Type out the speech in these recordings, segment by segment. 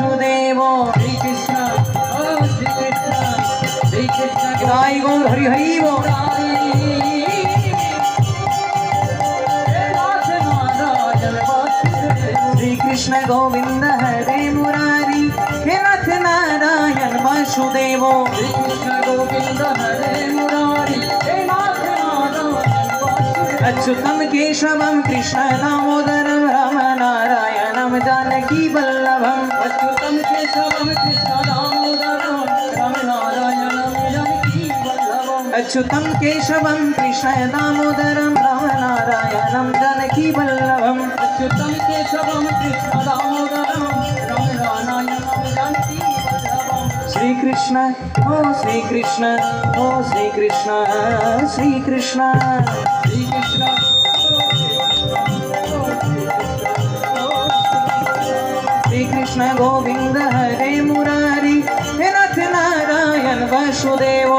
वासुदेव हरे कृष्ण श्री कृष्ण श्री कृष्ण किदाई गौर हरि हरि बोल श्री कृष्ण गोविंद हरे मुरारी हे नाथ नारायण वासुदेव श्री कृष्ण गोविंद हरे मुरारी हे नाथ नारायण अच्युतम केशवम कृष्ण दामोदरम राम नारायणम जानकी बल्ल कृष्ण अच्युतं जानकी कृष्णदामोदरं रामनारायणं जानकीवल्लभम् कृष्ण केशवं श्री श्रीकृष्ण ओ श्रीकृष्ण ओ श्री कृष्ण श्रीकृष्ण श्रीकृष्ण श्री कृष्ण गोविंद हरे मुरारी नाथ नारायण वसुदेवो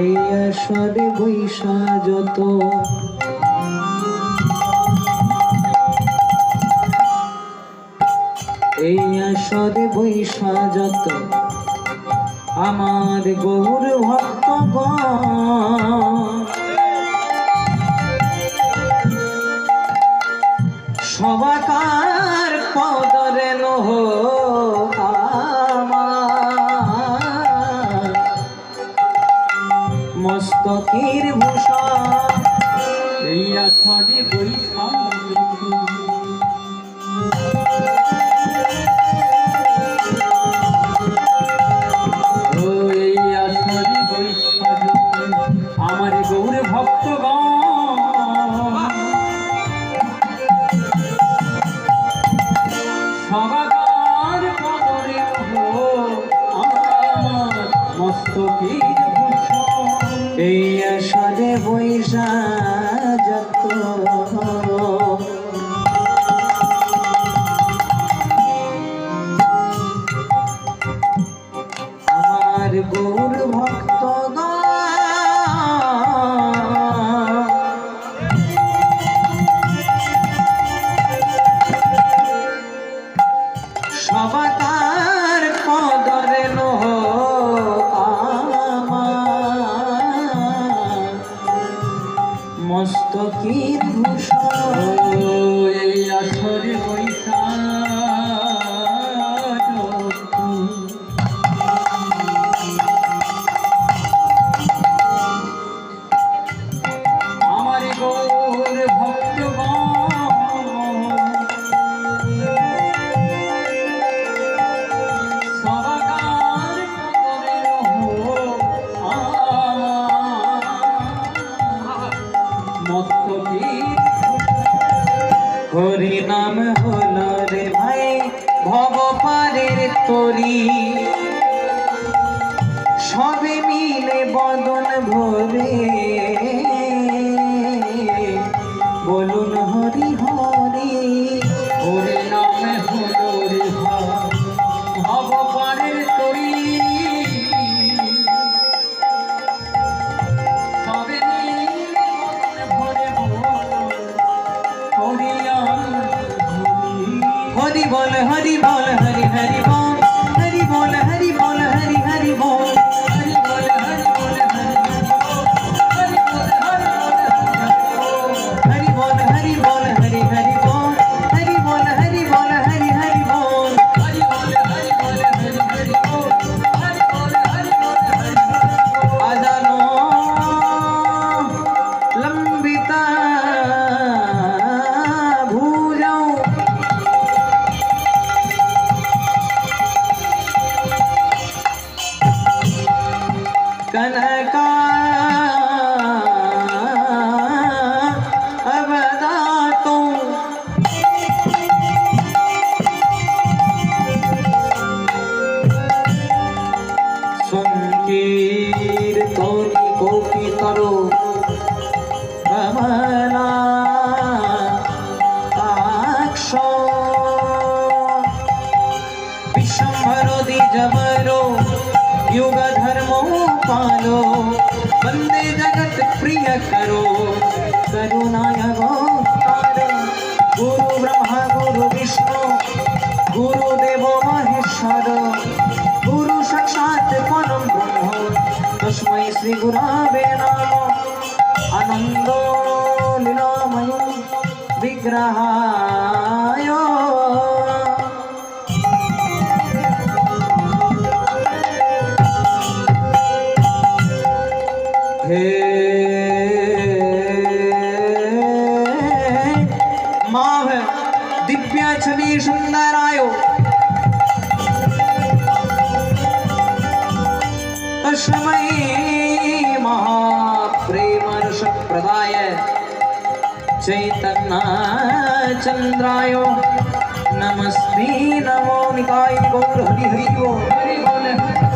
এই আষাঢ়ে বৈশা যত এই বৈশা যত আমার গৌর ভক্তগণ সবাকার চমকের আশা মস্তকে ধূসর আমাদের করি সবে মিলে বদন ভরে हरि बोल हरि बोल हरि हरि बोल পিতর ভ্রমণা विशम्भरोदि जबरो युग धर्मो पालो वन्दे जगत प्रिय करो करुणाय गोपालो गुरु ब्रह्मा गुरु विष्णु गुरु देवो महेश्वर गुरु साक्षात् पर శ్రీ గురావే నామ ఆనందో चैतन्याचन्द्राय नमस्ते नमो निकाय गौर हरि हरि गो हरि बोले